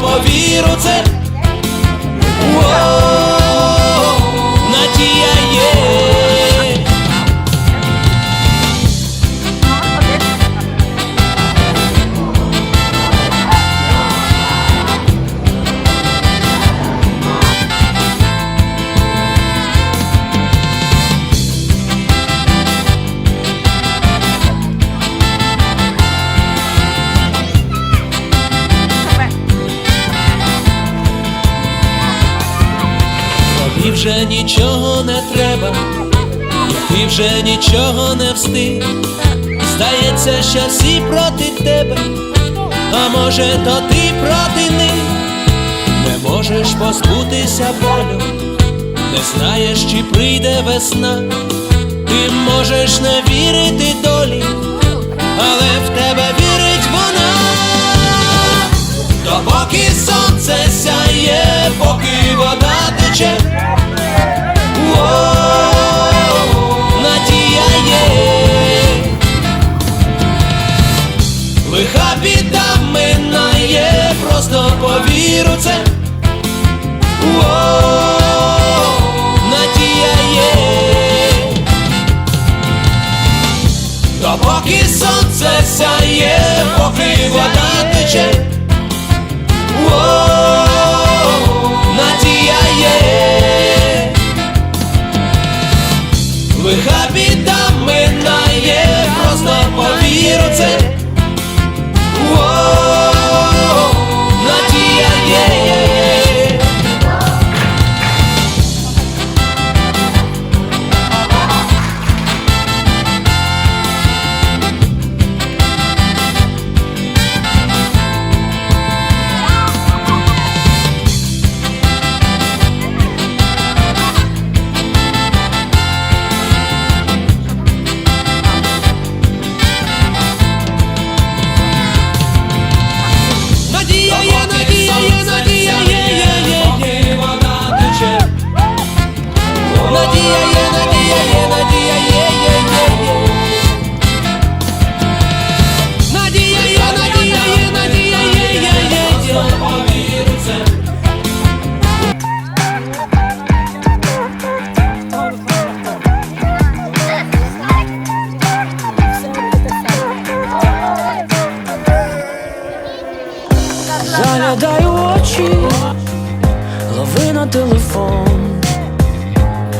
Повіру це. Тобі вже нічого не треба, ти вже нічого не встиг. Здається, що всі проти тебе, а може, то ти проти них, не можеш позбутися болю, не знаєш, чи прийде весна, ти можеш не вірити долі, вода